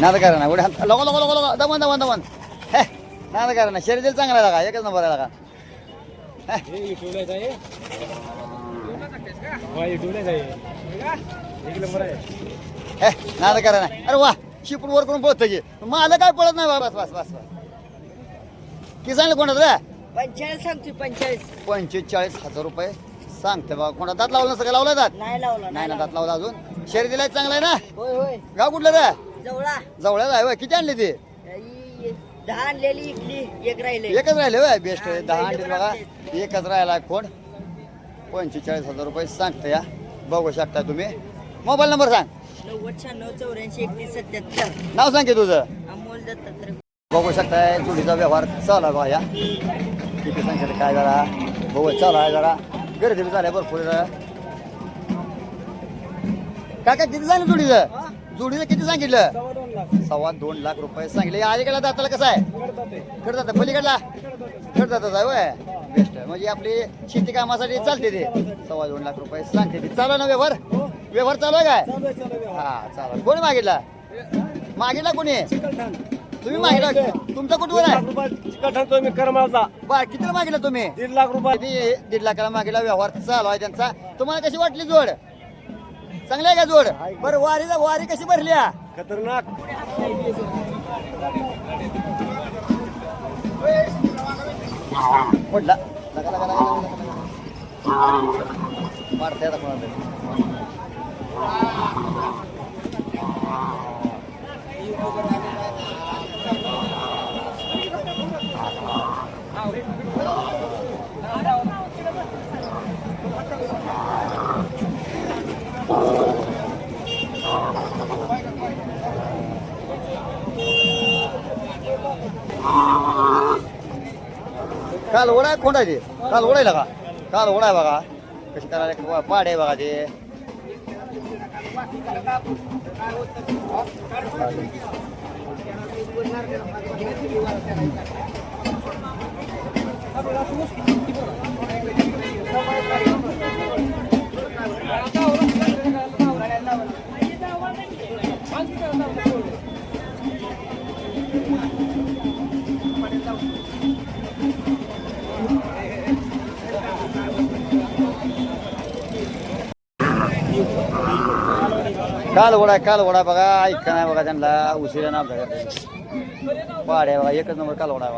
नाद करा ना उड्या लोक लोक लोक लोक दमन दमन दमन. हे नाद करा ना शरीर चांगला का? एकच नंबर आहे का? हे. हा हे ना अरे वा शिपूट वर करून पळत की. मला काय पळत नाही बस बस बस बस. किती सांगलं कोणाचं पंचेचाळीस सांगतोय पंचेचाळीस. पंचेचाळीस हजार रुपये सांगते बा. कोणा दात लावलं नसतं का? लावला दात? नाही लावला नाही ना दात लावला. अजून? शर्यतीला चांगला आहे ना? होय होय. गाव कुठलं रे? जवळा. जवळच आहे होय. किती आणली ती? ही दहा आणलेली इकली एक राहिले. एकच राहिले होय? बेस्ट हा, दहा आणली बघा. एकच राहिला कोण? पंचेचाळीस हजार रुपये सांगते या बघू शकता तुम्ही. मोबाईल नंबर सांग. नव्वद शहाण्णव चौऱ्याऐंशी एकतीस सत्याहत्तर. नाव सांग की तुझं. अमोल दत्तात्रय. बघू शकताय चुडीचा व्यवहार चालू आहे बघा या. किती संख्येत काय जरा. बघू चालू आहे जरा. गर्दी बी झाल्या भरपूर. जरा. काका किती सांगितलं जुडीचं जुडीचं किती सांगितलं? सव्वा दोन लाख सव्वा दोन लाख रुपये सांगितले. अलीकडला दाताला कसं आहे? करतात ते खरं जातं पलीकडला? जातच आहे होय? बेस्ट म्हणजे आपली शेती कामासाठी चालते ते. सव्वा दोन लाख रुपये सांगते ती. चालू ना व्यवहार? व्यवहार चालू आहे काय? चालू आहे चालू आहे हा चालू. कोणी मागितला? मागितला कोणी? चिकलठाण. तुम्ही मागितला? तुमचा कुठवर लाख आहे? रुपये चिकलठाण तो मी करमाळचा बा कितीला मागितला तुम्ही? दीड लाख रुपये. किती? दीड लाखाला मागितला. व्यवहार चालू आहे त्यांचा. तुम्हाला कशी वाटली जोड? चांगली आहे का जोड बरं वारीला वारी कशी भरली? खतरनाक पडला. मारते आता कोणाला. काल ओढाय कोंडायचे काल ओढायला का काल ओढाय बघा. कशी करायला पाड आहे बघा ते. काल घोडा काल घोडा बघा ऐका नाही बघा त्यांना उशिरा ना आपल्याकडे वाड्या बघा एकच नंबर काल घोडा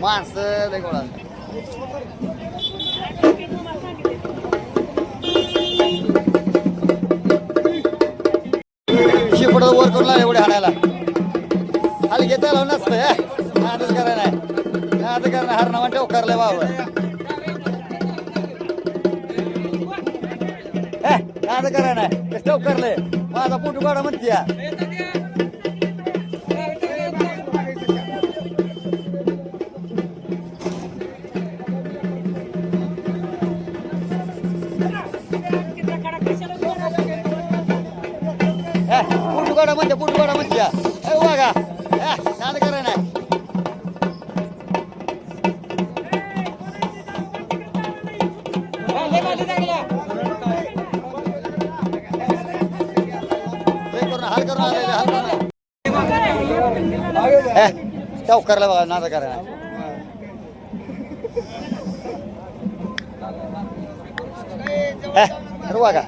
माणसं लय हर ना म्हणजे उकारले बाबा. नाद करा ना उकारले माझा पोटू काढा म्हणते टवकरला बघा नादा करा बघा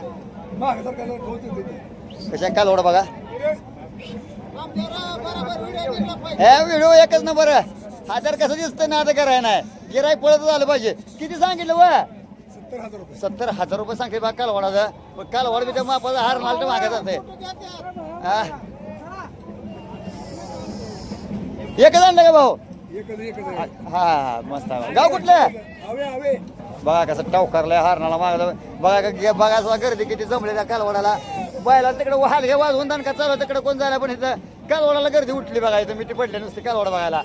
कशा काल ओढा बघा व्हिडिओ एकच नंबर हजार कसं दिसतं नादा करायला नाही गिराय पळत झालं पाहिजे किती सांगितलं वा सत्तर हजार रुपये सांगितले बा कालवाडाचा. कालवाड बी त्या मापाचा हार माल मागायचा असते एकच आणलं का भाऊ? हा हा मस्त आहे. गाव कुठलं? बघा कसं टाव करलाय हारणाला मागला बघा का- बघा सुद्धा गर्दी किती जमली त्या कालवडाला. बायला तिकडे वाहल घे वाजवून दणका चालू तिकडे कोण जायला पण इथं? कालवडाला गर्दी उठली बघा इथं मिठी पडली नुसती कालवडा बघायला.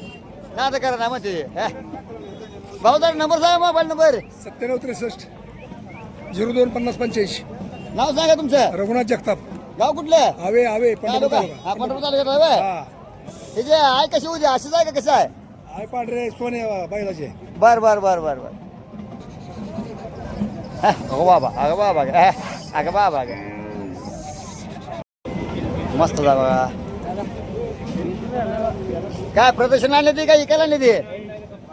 ना आता करा ना म्हणते हे. भाऊ जरा नंबर सांगा मोबाईल नंबर. सत्त्याण्णव त्रेसष्ट झिरो दोन पन्नास पंच्याऐंशी. नाव सांगा तुमचं. रघुनाथ जगताप. गाव कुठलं? आवे आवे पंढरपूर तालुका. हा पंढरपूर तालुक्यात आहे होय? हा. हे जे आहे कशी उद्या अशीच आहे का कसं आहे? आय पांढरे सोने बैलाचे. बर बर बर बर बर. हा, अगं बाबा अगं बाबा हा, अगं बाबा अगं. मस्त जा बघा काय प्रदर्शन आणले ते काय इकायला आणले ते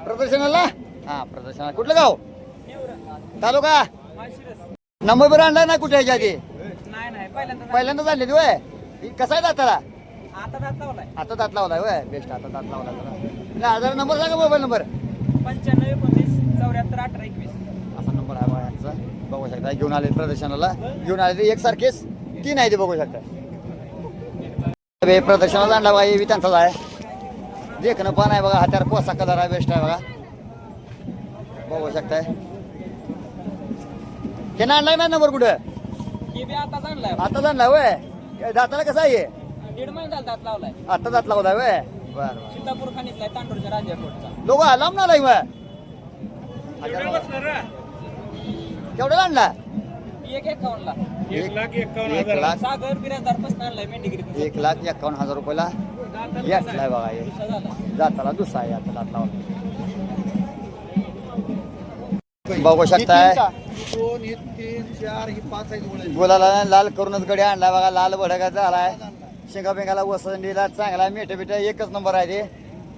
प्रदर्शनाला? हा प्रदर्शनाला. कुठलं गाव? तालुका? नंबर बरं आणला ना कुठे ह्याच्या आधी नाही नाही पहिल्यांदा ती वय कसा आहे दाताला आता दात लावलाय. आता दात लावलाय वय बेस्ट आता दात जरा. नाही, आधार नंबर सांगा मोबाईल नंबर. पंच्याण्णव एकोणतीस चौऱ्याहत्तर अठरा एकवीस. असा नंबर आहे बघा यांचा. बघू शकता. घेऊन आले प्रदर्शनाला. घेऊन आले ते एकसारखेच तीन आहे ते बघू शकता. प्रदर्शनाला आणला हे बी त्यांचाच आहे. देखणं पण आहे बघा. हात्यावर कोसा कलर आहे बेस्ट आहे बघा. बघू शकताय. हे आणलाय ना नंबर कुठं? हे बी आता आणलाय आता आणला वय दाताला कसं आहे? हे? दीड महिना झाला दात लावलाय. आता दात लावलाय वय बर सीतापूर खाणीतलाय तांडूरच्या राजाकोटचा लोक लांब ना मग केवढ्याला आणला एक एक लाख एक्कावन्न एक हजार. लाख. सागर बिराजदारपासून आणलाय मेंढीगिरी एक लाख एकावन्न हजार रुपयाला. घेतलाय बघा हे जाताला दुसरा आहे आता दात लावला. बघू शकताय. दोन हे तीन चार ही पाच लाल करूनच गडी आणलाय बघा लाल भडका झालाय. शेंगा बेंगाला वसंडीला चांगला मिठे बिठे एकच नंबर आहे ते.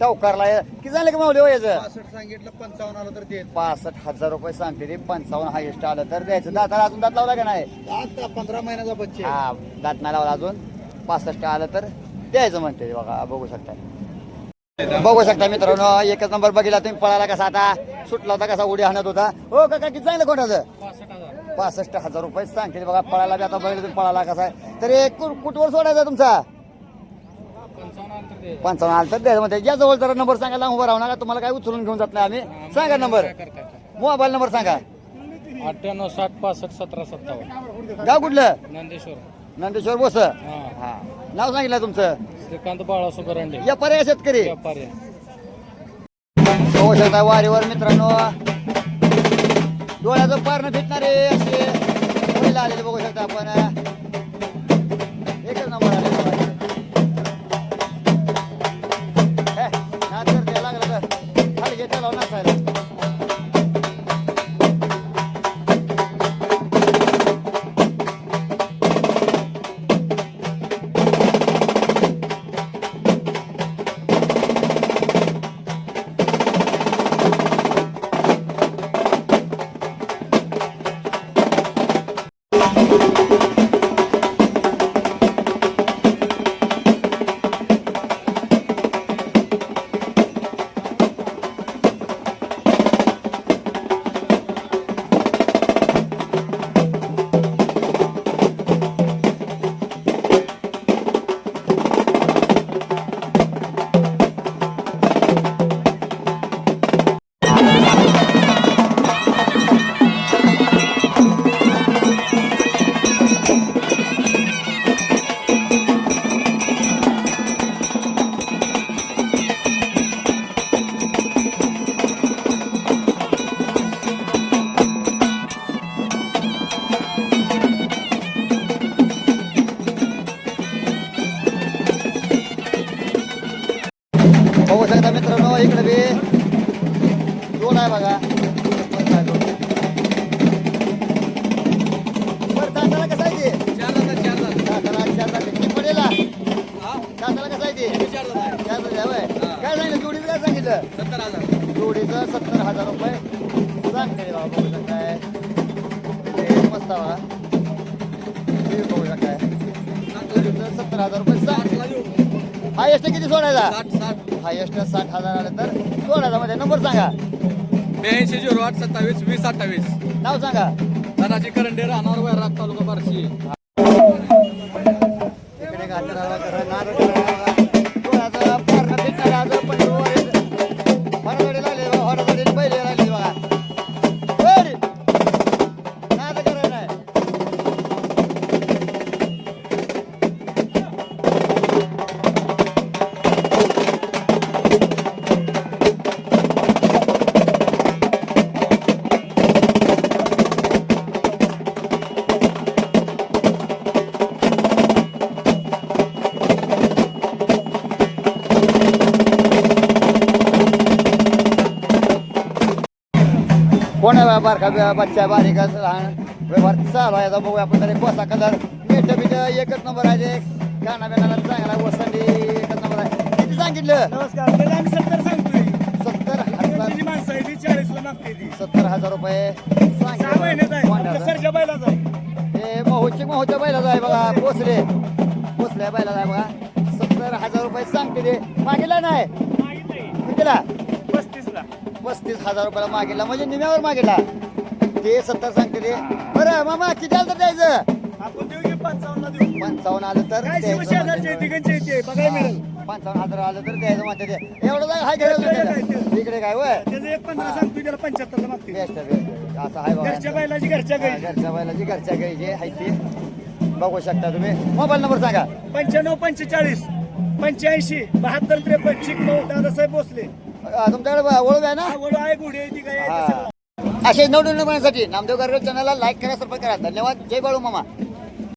टवकारला किती झालं की मावले हो याचं? पासष्ट सांगितलं पंचावन्न आलं तर देत. पासष्ट हजार रुपये सांगते ते पंचावन्न हायेस्ट आलं तर द्यायचं. दाताला अजून दात लावला का नाही? आता पंधरा महिन्याचा बच्चे. हा दात नाही लावला अजून. पासष्ट आलं तर द्यायचं म्हणते ते बघा बघू शकता बघू शकता मित्रांनो एकच नंबर बघितला तुम्ही पळाला कसा आता? सुटला होता कसा? उडी हाणत होता. हो काका किती चांगलं कोणाचं? पासष्ट हजार रुपये सांगते बघा पळायला बी आता बघितलं तुम्ही पळाला कसा तर एक कुठवर सोडायचा तुमचा? पंचावन्न आलं तर द्यायचं म्हणते. या जवळ जरा नंबर सांगा लांब उभं राहू नका तुम्हाला काय उचलून घेऊन जात नाही आम्ही. सांगा नंबर. मोबाईल नंबर सांगा. अठ्ठ्याण्णव साठ पासष्ट सतरा सत्तावन्न. गाव कुठलं? नंदेश्वर. नंदेश्वर बोस. हा. नाव सांगितलं तुमचं? श्रीकांत बाळासो करंडे या पर्याय शेतकरी. व्यापारी शकता वारीवर मित्रांनो. डोळ्याचं पारणं फिटणारे असे महिला आलेले बघू शकता आपण. एकच नंबर. हे, करते लागलं तर खाली घे त्याला नाचायला जोडीचं काय सांगितलं जोडीचं सत्तर हजार रुपये. सांगते बाबा बघू शकताय. मस्त आहे बघा बघू शकताय. जोडीचं सत्तर हजार रुपये सांग हायेस्ट किती सोडायचा? हायेस्ट साठ हजार आलं तर सोडायचा. मध्ये नंबर सांगा. ब्याऐंशी झिरो आठ सत्तावीस वीस अठ्ठावीस. नाव सांगा. धनाजी करंडे राहणार वैराग तालुका बार्शी. इकडे कोण बारका? बा- बच्चा बारीक असं लहान. व्यवहार चालू आहे. बघूया आपण तरी कोसा कलर. पेट बिट एकच नंबर आहे काना बिनाला चांगला वसंती एकच नंबर आहे. किती सांगितलं? नमस्कार. त्याला आम्ही सत्तर सांगतोय. सत्तर हजार. त्याची माणसं आहे ती चाळीसला मागते ती. सत्तर हजार रुपये. सहा महिन्यात आहे. आपल्या सांगितलं सरच्या बैलाचा आहे. हे मोहोची मोहोच्या बैलाचा आहे बघा. पोचले पोचल्या बैलाचा आहे बघा. सत्तर हजार रुपये सांगते ते. मागितला नाही? पस्तीसला पस्तीस हजार रुपयाला मागितला म्हणजे निम्यावर मागितला. ते सत्तर सांगते ते. बरं मामा किती आलं तर द्यायचं. आपण देऊ की पंचावन्नला देऊ? पंचावन्न आलं तर काय द्यायचं शिवशेजारचे म्हणते. तिघांचे इथे बघायला मिळेल. पंचावन्न हजार आलं तर द्यायचं म्हणते ते. एवढं जागा हाय इकडे काय वय? त्याचं एक पंधरा सांगतोय त्याला पंच्याहत्तरला मागते बेस्ट आहे, best आहे. असं आहे घरच्या बघा बैलाची घरच्या हा, गाई घरच्या बैलाची घरच्या गाई जे आहे ते. बघू शकता तुम्ही. मोबाईल नंबर सांगा. पंच्याण्णव पंचेचाळीस पंच्याऐंशी बहात्तर त्रेपन्न चिकमऊ दादासाहेब भोसले. तुमच्याकडे ओळख आहे ना आवड आहे गुढी आहे ती काय आहे ते. सगळं. असे नवनवीन बनण्यासाठी नामदेव गारगल चॅनलला लाईक करा सबस्क्राईब करा धन्यवाद जय बाळू मामा